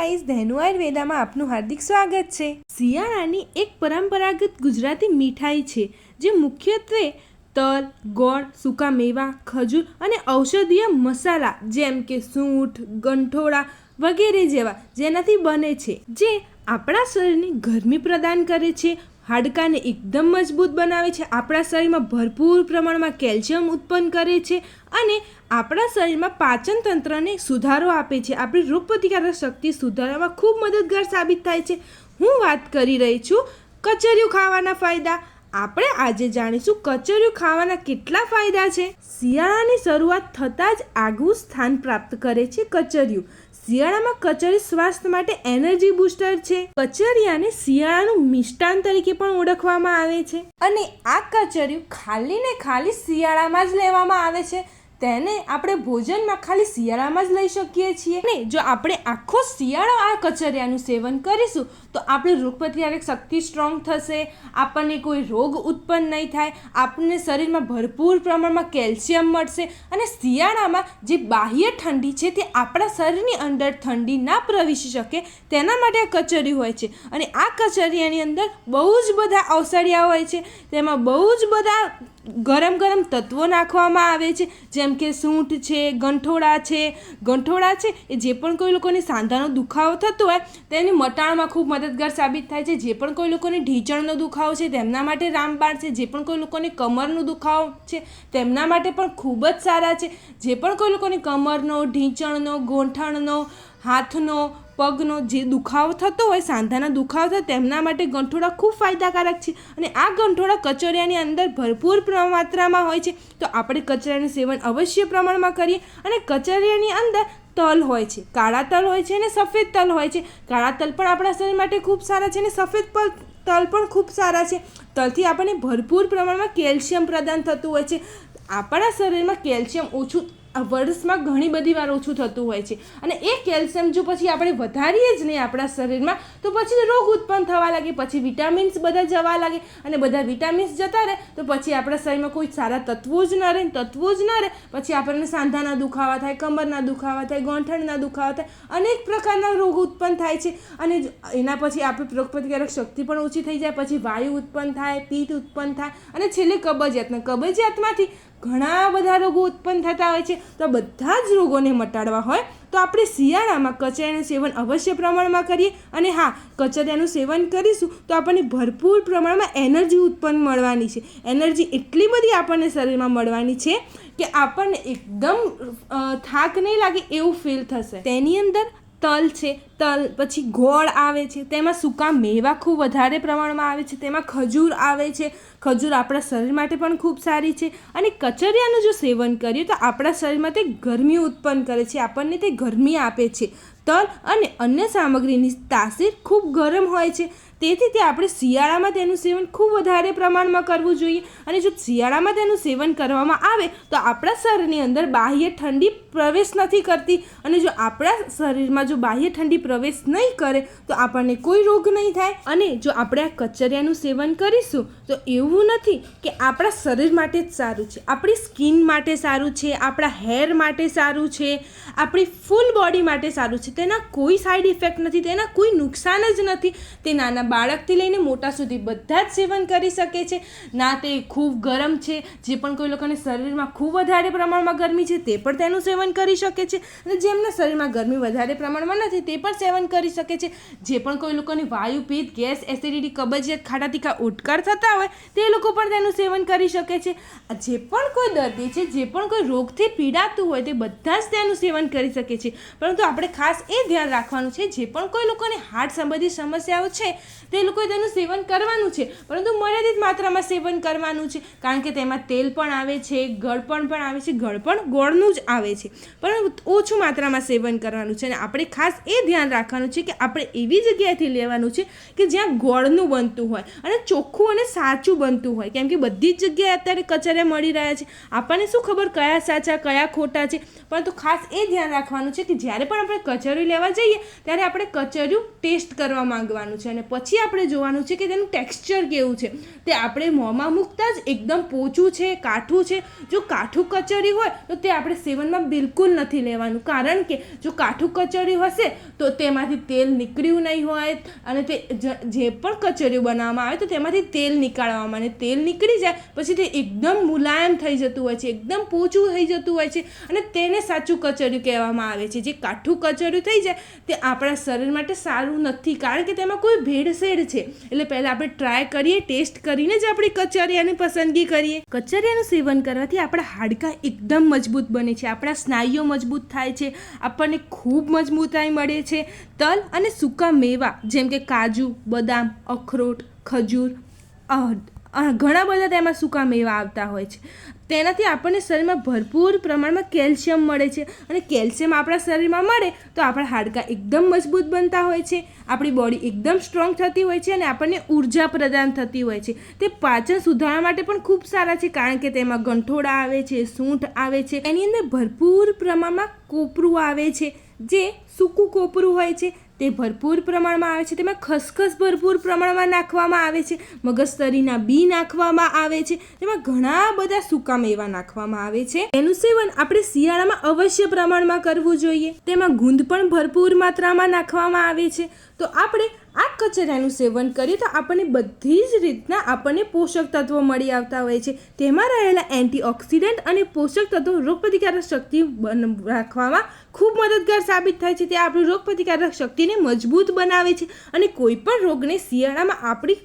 Guys Dhenu આયુર્વેદામાં આપનું હાર્દિક સ્વાગત છે. શિયાળાની એક પરંપરાગત ગુજરાતી મીઠાઈ છે, જે મુખ્યત્વે તલ, ગોળ, સૂકા મેવા, ખજૂર અને ઔષધીય મસાલા જેમ કે સૂંઠ, ગંઠોળા વગેરે જેવા જેનાથી બને છે, જે આપણા શરીરની ગરમી પ્રદાન કરે છે હાડકાને એકદમ મજબૂત બનાવે છે. આપણા શરીરમાં ભરપૂર પ્રમાણમાં કેલ્શિયમ ઉત્પન્ન કરે છે અને આપણા શરીરમાં પાચન તંત્રને સુધારો આપે છે. આપણી રોગપ્રતિકારક શક્તિ સુધારવામાં ખૂબ મદદગાર સાબિત થાય છે. હું વાત કરી રહી છું કચરિયું ખાવાના ફાયદા. આપણે આજે જાણીશું કચરિયું ખાવાના કેટલા ફાયદા છે. શિયાળાની શરૂઆત થતાં જ આગવું સ્થાન પ્રાપ્ત કરે છે કચરિયું શિયાળામાં કચરી સ્વાસ્થ્ય માટે એનર્જી બૂસ્ટર છે. કચરિયાને શિયાળાનું મિષ્ટાન તરીકે પણ ઓળખવામાં આવે છે. અને આ કચરિયું ખાલી ને ખાલી શિયાળામાં જ લેવામાં આવે છે. તેને આપણે ભોજનમાં ખાલી શિયાળામાં જ લઈ શકીએ છીએ. ને જો આપણે આખો શિયાળો આ કચરિયાનું સેવન કરીશું, તો આપણી રોગપ્રતિકારક શક્તિ સ્ટ્રોંગ થશે, આપણને કોઈ રોગ ઉત્પન્ન નહીં થાય, આપણને શરીરમાં ભરપૂર પ્રમાણમાં કેલ્શિયમ મળશે અને શિયાળામાં જે બાહ્ય ઠંડી છે તે આપણા શરીરની અંદર ઠંડી ના પ્રવેશી શકે, તેના માટે આ કચરી હોય છે. અને આ કચરિયાની અંદર બહુ જ બધા ઔષધિયા હોય છે. તેમાં બહુ જ બધા ગરમ ગરમ તત્વો નાખવામાં આવે છે, જેમ કે સૂંઠ છે ગંઠોડા છે. ગંઠોડા છે એ જે પણ કોઈ લોકોને સાંધાનો દુખાવો થતો હોય, તેની મટાણમાં ખૂબ મદદગાર સાબિત થાય છે. જે પણ કોઈ લોકોને ઢીંચણનો દુખાવો છે, તેમના માટે રામબાણ છે. જે પણ કોઈ લોકોને કમરનો દુખાવો છે, તેમના માટે પણ ખૂબ જ સારા છે. જે પણ કોઈ લોકોને કમરનો, ઢીંચણનો, ગોંઠણનો, હાથનો પગનો જે દુખાવો થતો હોય, સાંધાના દુખાવો થાય, તેમના માટે ગંઠોડા ખૂબ ફાયદાકારક છે. અને આ ગંઠોડા કચોરિયાની અંદર ભરપૂર પ્ર- માત્રામાં હોય છે. તો આપણે કચરાનું સેવન અવશ્ય પ્રમાણમાં કરીએ. અને કચરિયાની અંદર તલ હોય છે. કાળા તલ હોય છે અને સફેદ તલ હોય છે. કાળા તલ પણ આપણા શરીર માટે ખૂબ સારા છે અને સફેદ પલ, તલ પણ ખૂબ સારા છે. તલથી આપણને ભરપૂર પ્રમાણમાં કેલ્શિયમ પ્રદાન થતું હોય છે. આપણા શરીરમાં કેલ્શિયમ ઓછું વર્ષમાં ઘણી બધી વાર ઓછું થતું હોય છે. અને એ કેલ્શિયમ જો પછી આપણે વધારીએ જ નહીં આપણા શરીરમાં, તો પછી રોગ ઉત્પન્ન થવા લાગે, પછી વિટામિન્સ બધા જવા લાગે. અને બધા વિટામિન્સ જતા રહે, તો પછી આપણા શરીરમાં કોઈ સારા તત્વો જ ન રહે, તત્વો જ ન રહે. પછી આપણને સાંધાના દુખાવા થાય, કમરના દુખાવા થાય, ગોંઠણના દુખાવા થાય, અનેક પ્રકારના રોગ ઉત્પન્ન થાય છે. અને એના પછી આપણી રોગપ્રતિકારક શક્તિ પણ ઓછી થઈ જાય, પછી વાયુ ઉત્પન્ન થાય, પિત્ત ઉત્પન્ન થાય, અને છેલ્લે કબજિયાતના કબજિયાતમાંથી ઘણા બધા રોગો ઉત્પન્ન થતા હોય છે. તો બધા જ રોગોને મટાડવા હોય, તો આપણે શિયાળામાં કચરિયાનું સેવન અવશ્ય પ્રમાણમાં કરીએ. અને હા કચરિયાનું સેવન કરીશું, તો આપણને ભરપૂર પ્રમાણમાં એનર્જી ઉત્પન્ન મળવાની છે. એનર્જી એટલી બધી આપણને શરીરમાં મળવાની છે કે આપણને એકદમ થાક નહીં લાગે એવું ફીલ થશે. તેની અંદર તલ છે. તલ પછી ગોળ આવે છે. તેમાં સૂકા મેવા ખૂબ વધારે પ્રમાણમાં આવે છે. તેમાં ખજૂર આવે છે. ખજૂર આપણા શરીર માટે પણ ખૂબ સારી છે અને કચરિયાનું જો સેવન કરીએ તો આપણા શરીરમાં તે ગરમી ઉત્પન્ન કરે છે, આપણને તે ગરમી આપે છે. તલ અને અન્ય સામગ્રીની તાસીર ખૂબ ગરમ હોય છે. તેથી તે આપણે શિયાળામાં તેનું સેવન ખૂબ વધારે પ્રમાણમાં કરવું જોઈએ અને જો શિયાળામાં તેનું સેવન કરવામાં આવે તો આપણા શરીરની અંદર બાહ્ય ઠંડી પ્રવેશ નથી કરતી અને જો આપણા શરીરમાં જો બાહ્ય ઠંડી પ્રવેશ નહીં કરે તો આપણને કોઈ રોગ નહીં થાય અને જો આપણે આ કચરિયાનું સેવન કરીશું તો એવું નથી કે આપણા શરીર માટે જ સારું છે, આપણી સ્કિન માટે સારું છે, આપણા હેર માટે સારું છે, આપણી ફૂલ બોડી માટે સારું છે. તેના કોઈ સાઈડ ઇફેક્ટ નથી, તેના કોઈ નુકસાન જ નથી. તે નાના બાળકથી લઈને મોટા સુધી બધા જ સેવન કરી શકે છે. ના તે ખૂબ ગરમ છે, જે પણ કોઈ લોકોને શરીરમાં ખૂબ વધારે પ્રમાણમાં ગરમી છે, તે પણ તેનું સેવન કરી શકે છે. અને જેમના શરીરમાં ગરમી વધારે પ્રમાણમાં નથી, તે પણ સેવન કરી શકે છે. જે પણ કોઈ લોકોને વાયુ પિત્ત ગેસ, એસિડિટી, કબજિયાત, ખાટા તીખા ઉટકાર થતા હોય તે લોકો પણ તેનું સેવન કરી શકે છે. જે પણ કોઈ દર્દી છે, જે પણ કોઈ રોગથી પીડાતું હોય તે બધા જ તેનું સેવન કરી શકે છે. પરંતુ આપણે ખાસ એ ધ્યાન રાખવાનું છે, જે પણ કોઈ લોકોને હાર્ટ સંબંધિત સમસ્યાઓ છે, તે લોકોએ તેનું સેવન કરવાનું છે. પરંતુ મર્યાદિત માત્રામાં સેવન કરવાનું છે, કારણ કે તેમાં તેલ પણ આવે છે ગળપણ પણ આવે છે ગળપણ ગોળનું જ આવે છે. પરંતુ ઓછું માત્રામાં સેવન કરવાનું છે અને આપણે ખાસ એ ધ્યાન રાખવાનું છે કે આપણે એવી જગ્યાએથી લેવાનું છે કે જ્યાં ગોળનું બનતું હોય અને ચોખ્ખું અને સાચું બનતું હોય. કેમ કે બધી જ જગ્યાએ અત્યારે કચરિયા મળી રહ્યા છે. આપણને શું ખબર કયા સાચા, કયા ખોટા છે? પરંતુ ખાસ એ ધ્યાન રાખવાનું છે કે જ્યારે પણ આપણે કચરિયું લેવા જઈએ, ત્યારે આપણે કચરિયું ટેસ્ટ કરવા માંગવાનું છે. અને પછી આપણે જોવાનું છે કે તેનું ટેક્સચર કેવું છે. તે આપણે મોંમાં મૂકતા જ એકદમ પોચું છે, કાઠું છે. જો કાઠું કચરી હોય, તો તે આપણે સેવનમાં બિલકુલ નથી લેવાનું. કારણ કે જો કાઠું કચરી હશે, તો તેમાંથી તેલ નીકળ્યું નહીં હોય. અને તે જે પણ કચરિયું બનાવવામાં આવે, તો તેમાંથી તેલ નીકાળવામાં અને તેલ નીકળી જાય પછી તે એકદમ મુલાયમ થઈ જતું હોય છે એકદમ પોચું થઈ જતું હોય છે અને તેને સાચું કચરિયું કહેવામાં આવે છે. જે કાઠું કચરિયું થઈ જાય તે આપણા શરીર માટે સારું નથી કારણ કે તેમાં કોઈ ભેળસેળ છે. એટલે પહેલાં આપણે ટ્રાય કરીએ ટેસ્ટ કરીને જ આપણી કચરિયાની પસંદગી કરીએ. કચરિયાનું સેવન કરવાથી આપણા હાડકાં એકદમ મજબૂત બને છે આપણા સ્નાયુઓ મજબૂત થાય છે આપણને ખૂબ મજબૂતાઈ મળે છે. તલ અને સૂકા મેવા જેમ કે કાજુ બદામ અખરોટ ખજૂર અ, અ, ઘણા બધા તેમાં સૂકા મેવા આવતા હોય છે. તેનાથી આપણને શરીરમાં ભરપૂર પ્રમાણમાં કેલ્શિયમ મળે છે અને કેલ્શિયમ આપણા શરીરમાં મળે તો આપણા હાડકાં એકદમ મજબૂત બનતા હોય છે, આપણી બોડી એકદમ સ્ટ્રોંગ થતી હોય છે અને આપણને ઊર્જા પ્રદાન થતી હોય છે. તે પાચન સુધારવા માટે પણ ખૂબ સારા છે કારણ કે તેમાં ગંઠોડા આવે છે, સૂંઠ આવે છે. એની અંદર ભરપૂર પ્રમાણમાં કોપરું આવે છે, જે સૂકું કોપરું હોય છે. તે ભરપૂર પ્રમાણમાં આવે છે. તેમાં ખસખસ ભરપૂર પ્રમાણમાં નાખવામાં આવે છે. મગજતરીના બી નાખવામાં આવે છે. તેમાં ઘણા બધા સૂકા મેવા નાખવામાં આવે છે. તેનું સેવન આપણે શિયાળામાં અવશ્ય પ્રમાણમાં કરવું જોઈએ. તેમાં ગુંદ પણ ભરપૂર માત્રામાં નાખવામાં આવે છે. તો આપણે આ કચરાનું સેવન કરીએ તો આપણને બધી જ રીતના આપણને પોષક તત્વો મળી આવતા હોય છે. તેમાં રહેલા એન્ટીઓક્સિડન્ટ અને પોષક તત્વો રોગપ્રતિકારક શક્તિ રાખવામાં ખૂબ મદદગાર સાબિત થાય છે તે આપણી રોગપ્રતિકારક શક્તિને મજબૂત બનાવે છે અને કોઈ પણ રોગને શિયાળામાં આપણી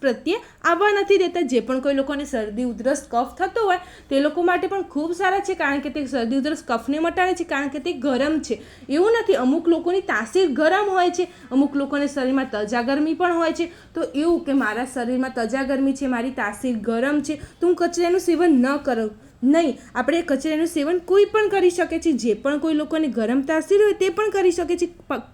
પ્રત્યે આવવા નથી દેતા. જે પણ કોઈ લોકોને શરદી, ઉધરસ, કફ થતો હોય તે લોકો માટે પણ ખૂબ સારા છે કારણ કે તે શરદી, ઉધરસ, કફને મટાડે છે કારણ કે તે ગરમ છે. એવું નથી, અમુક લોકોની તાસીર ગરમ હોય છે, અમુક લોકોને શરીરમાં તજા ગરમી પણ હોય છે. તો એવું કે મારા શરીરમાં તજા ગરમી છે, મારી તાસીર ગરમ છે, તો હું કચરાનું સેવન ન કરું. નહીં, આપણે કચરાનું સેવન કોઈ પણ કરી શકે છે. જે પણ કોઈ લોકોને ગરમ તાસીર હોય તે પણ કરી શકે છે.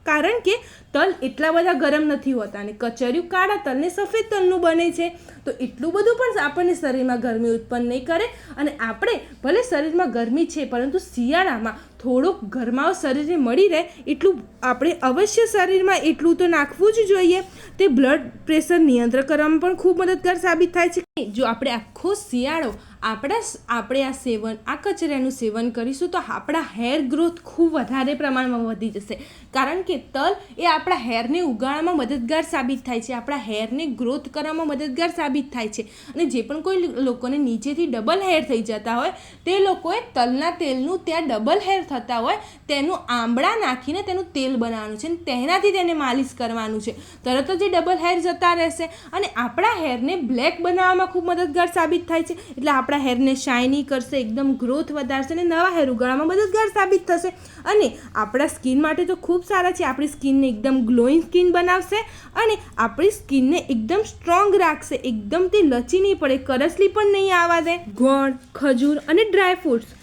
કારણ કે તલ એટલા બધા ગરમ નથી હોતા અને કચરિયું કાળા તલને સફેદ તલનું બને છે. તો એટલું બધું પણ આપણને શરીરમાં ગરમી ઉત્પન્ન નહીં કરે અને આપણે ભલે શરીરમાં ગરમી છે, પરંતુ શિયાળામાં થોડોક ગરમાવો શરીરને મળી રહે એટલું આપણે અવશ્ય શરીરમાં એટલું તો નાખવું જ જોઈએ. તે બ્લડ પ્રેશર નિયંત્રણ કરવામાં પણ ખૂબ મદદગાર સાબિત થાય છે. જો આપણે આખો શિયાળો આપણા આપણે આ સેવન, આ કચરિયાનું સેવન કરીશું તો આપણા હેર ગ્રોથ ખૂબ વધારે પ્રમાણમાં વધી જશે. કારણ કે તલ એ આપણા હેરને ઉગાડવામાં મદદગાર સાબિત થાય છે. આપણા હેરને ગ્રોથ કરવામાં મદદગાર સાબિત થાય છે. અને જે પણ કોઈ લોકોને નીચેથી ડબલ હેર થઈ જતા હોય, તે લોકોએ તલના તેલનું ત્યાં ડબલ હેર થતા હોય, તેનું આંબળા નાખીને તેનું તેલ બનાવવાનું છે અને તેનાથી તેને માલિશ કરવાનું છે. તરત જ એ ડબલ હેર જતા રહેશે અને આપણા હેરને બ્લેક બનાવવામાં ખૂબ મદદગાર સાબિત થાય છે. એટલે આપણા હેરને શાઇની કરશે, એકદમ ગ્રોથ વધારશે અને નવા હેર ઉગાડવામાં મદદગાર સાબિત થશે. અને આપણા સ્કિન માટે તો ખૂબ સારા છે. આપણી સ્કિનને એકદમ ગ્લોઈંગ સ્કિન બનાવશે અને આપણી સ્કિનને એકદમ સ્ટ્રોંગ રાખશે. એકદમ તે લચી નહીં પડે, કરસલી પણ નહીં આવવા દે. ગોળ, ખજૂર અને ડ્રાય ફ્રૂટ્સ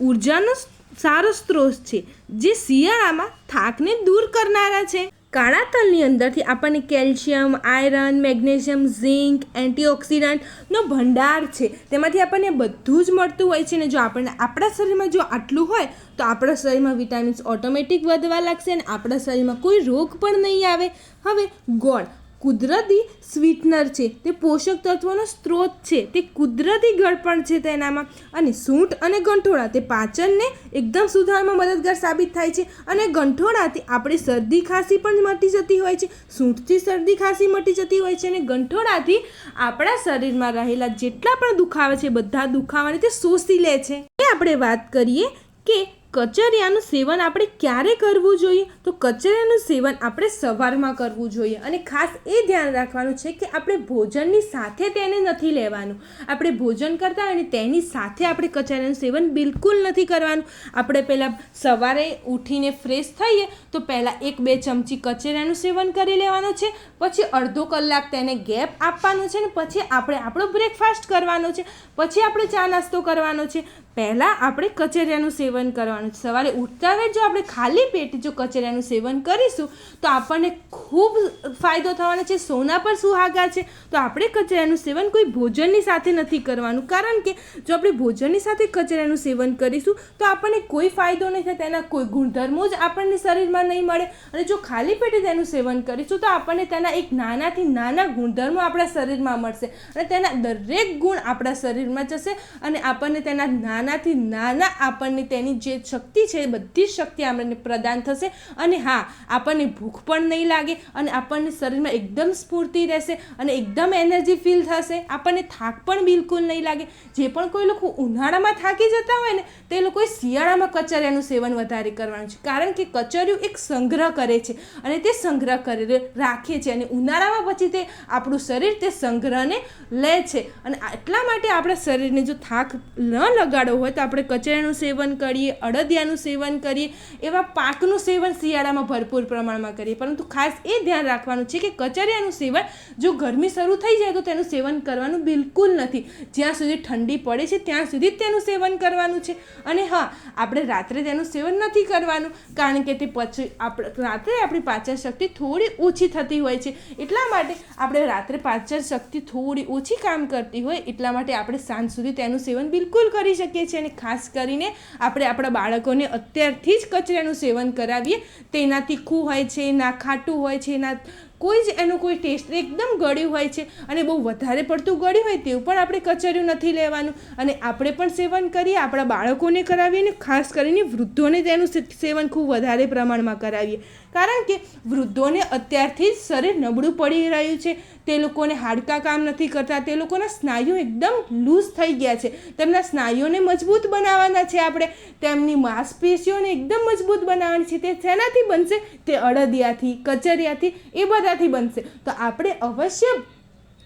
ઉર્જાનો સારો સ્ત્રોત છે, જે શિયાળામાં થાકને દૂર કરનારા છે. કાળા તલની અંદરથી આપણને કેલ્શિયમ, આયરન, મેગ્નેશિયમ, ઝિંક એન્ટીઓક્સિડન્ટનો ભંડાર છે. તેમાંથી આપણને બધું જ મળતું હોય છે ને જો આપણને આપણા શરીરમાં જો આટલું હોય, તો આપણા શરીરમાં વિટામિન્સ ઓટોમેટિક વધવા લાગશે અને આપણા શરીરમાં કોઈ રોગ પણ નહીં આવે. હવે ગોળ. કુદરતી સ્વીટનર છે. તે પોષક તત્વોનો સ્ત્રોત છે. તે કુદરતી ગળપણ છે તેનામાં. અને સૂંઠ અને ગંઠોળા તે પાચનને એકદમ સુધારવામાં મદદગાર સાબિત થાય છે. અને ગંઠોળાથી આપણી શરદી ખાંસી પણ મટી જતી હોય છે. સૂંઠથી શરદી ખાંસી મટી જતી હોય છે અને ગંઠોળાથી આપણા શરીરમાં રહેલા જેટલા પણ દુખાવા છે, બધા દુખાવાને તે શોષી લે છે. એ આપણે વાત કરીએ કે કચરિયાનું સેવન આપણે ક્યારે કરવું જોઈએ? તો કચરિયાનું સેવન આપણે સવારમાં કરવું જોઈએ. અને ખાસ એ ધ્યાન રાખવાનું છે કે આપણે ભોજનની સાથે તેને નથી લેવાનું. આપણે ભોજન કરતા અને તેની સાથે આપણે કચરિયાનું સેવન બિલકુલ નથી કરવાનું. આપણે પહેલાં સવારે ઉઠીને ફ્રેશ થઈએ, તો પહેલાં એક બે ચમચી કચરિયાનું સેવન કરી લેવાનું છે. પછી અડધો કલાક તેને ગેપ આપવાનો છે ને પછી આપણે આપણો બ્રેકફાસ્ટ કરવાનો છે. પછી આપણે ચા નાસ્તો કરવાનો છે. પહેલાં આપણે કચેરિયાનું સેવન કરવાનું છે. સવારે ઉઠતા જ જો આપણે ખાલી પેટે જો કચેરિયાનું સેવન કરીશું, તો આપણને ખૂબ ફાયદો થવાનો છે. સોના પર સુહાગા છે? તો આપણે કચેરિયાનું સેવન કોઈ ભોજનની સાથે નથી કરવાનું. કારણ કે જો આપણે ભોજનની સાથે કચેરિયાનું સેવન કરીશું, તો આપણને કોઈ ફાયદો નહીં થાય. તેના કોઈ ગુણધર્મો જ આપણને શરીરમાં નહીં મળે. અને જો ખાલી પેટે તેનું સેવન કરીશું, તો આપણને તેના એક નાનાથી નાના ગુણધર્મો આપણા શરીરમાં મળશે. અને તેના દરેક ગુણ આપણા શરીરમાં જશે અને આપણને તેના નાનાથી નાના આપણને તેની જે શક્તિ છે, એ બધી જ શક્તિ આપણને પ્રદાન થશે અને હા, આપણને ભૂખ પણ નહીં લાગે અને આપણને શરીરમાં એકદમ સ્ફૂર્તિ રહેશે અને એકદમ એનર્જી ફીલ થશે. આપણને થાક પણ બિલકુલ નહીં લાગે. જે પણ કોઈ લોકો ઉનાળામાં થાકી જતા હોય ને, તે લોકોએ શિયાળામાં કચરિયાનું સેવન વધારે કરવાનું છે. કારણ કે કચરિયું એક સંગ્રહ કરે છે અને તે સંગ્રહ કરી રાખે છે અને ઉનાળામાં પછી તે આપણું શરીર તે સંગ્રહને લે છે. અને એટલા માટે આપણા શરીરને જો થાક ન લગાડવો હોય તો આપણે કચરાનું સેવન કરીએ, અડદિયાનું સેવન કરીએ, એવા પાકનું સેવન શિયાળામાં ભરપૂર પ્રમાણમાં કરીએ. પરંતુ ખાસ એ ધ્યાન રાખવાનું છે કે કચરિયાનું સેવન જો ગરમી શરૂ થઈ જાય તો તેનું સેવન કરવાનું બિલકુલ નથી. જ્યાં સુધી ઠંડી પડે છે ત્યાં સુધી તેનું સેવન કરવાનું છે. અને હા, આપણે રાત્રે તેનું સેવન નથી કરવાનું, કારણ કે તે પછી આપણે રાત્રે આપણી પાચન શક્તિ થોડી ઓછી થતી હોય છે. એટલા માટે આપણે રાત્રે પાચન શક્તિ થોડી ઓછી કામ કરતી હોય એટલા માટે આપણે સાંજ સુધી તેનું સેવન બિલકુલ કરી શકીએ છીએ અને ખાસ કરીને આપણે આપણા બાળકોને અત્યારથી જ કચરાનું સેવન કરાવીએ. તેના તીખું હોય છે, ના ખાટું હોય છે, ના કોઈ જ એનો કોઈ ટેસ્ટ એકદમ ગળ્યું હોય છે અને બહુ વધારે પડતું ગળ્યું હોય તેવું પણ આપણે કચરિયું નથી લેવાનું. અને આપણે પણ સેવન કરીએ, આપણા બાળકોને કરાવીએ અને ખાસ કરીને વૃદ્ધોને તેનું સેવન ખૂબ વધારે પ્રમાણમાં કરાવીએ. કારણ કે વૃદ્ધોને અત્યારથી જ શરીર નબળું પડી રહ્યું છે. તે લોકોને હાડકાં કામ નથી કરતા. તે લોકોના સ્નાયુઓ એકદમ લૂઝ થઈ ગયા છે. તેમના સ્નાયુઓને મજબૂત બનાવવાના છે આપણે. તેમની માંસપેશીઓને એકદમ મજબૂત બનાવવાની છે. તે શેનાથી બનશે? તે અડદિયાથી, કચરિયાથી, એ બધાથી બનશે. તો આપણે અવશ્ય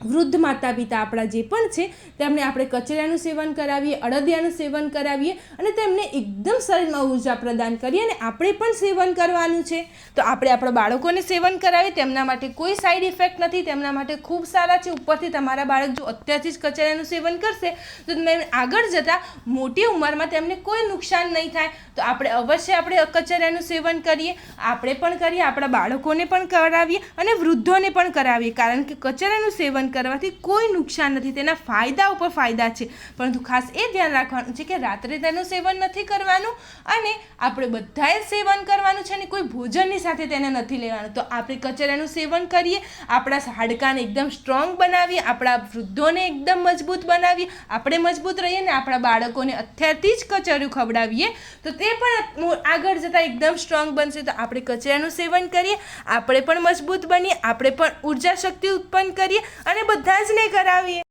વૃદ્ધ માતા પિતા આપણા જે પણ છે, તેમને આપણે કચરાનું સેવન કરાવીએ, અડદિયાનું સેવન કરાવીએ અને તેમને એકદમ શરીરમાં ઊર્જા પ્રદાન કરીએ અને આપણે પણ સેવન કરવાનું છે. તો આપણે આપણા બાળકોને સેવન કરાવીએ, તેમના માટે કોઈ સાઈડ ઇફેક્ટ નથી, તેમના માટે ખૂબ સારા છે. ઉપરથી તમારા બાળક જો અત્યારથી જ કચરાનું સેવન કરશે, તો તમે આગળ જતાં મોટી ઉંમરમાં તેમને કોઈ નુકસાન નહીં થાય. તો આપણે અવશ્ય આપણે કચરાનું સેવન કરીએ, આપણે પણ કરીએ, આપણા બાળકોને પણ કરાવીએ અને વૃદ્ધોને પણ કરાવીએ. કારણ કે કચરાનું સેવન કરવાથી કોઈ નુકસાન નથી. તેના ફાયદા ઉપર ફાયદા છે. પરંતુ ખાસ એ ધ્યાન રાખવાનું છે કે રાત્રે તેનું સેવન નથી કરવાનું અને આપણે બધાએ સેવન કરવાનું છે અને કોઈ ભોજનની સાથે તેને નથી લેવાનું. તો આપણે કચરાનું સેવન કરીએ, આપણા હાડકાને એકદમ સ્ટ્રોંગ બનાવીએ, આપણા વૃદ્ધોને એકદમ મજબૂત બનાવીએ, આપણે મજબૂત રહીએ ને આપણા બાળકોને અત્યારથી જ કચરું ખવડાવીએ, તો તે પણ આગળ જતાં એકદમ સ્ટ્રોંગ બનશે. તો આપણે કચરાનું સેવન કરીએ, આપણે પણ મજબૂત બનીએ, આપણે પણ ઊર્જા શક્તિ ઉત્પન્ન કરીએ અને બધા જ ને કરાવીએ.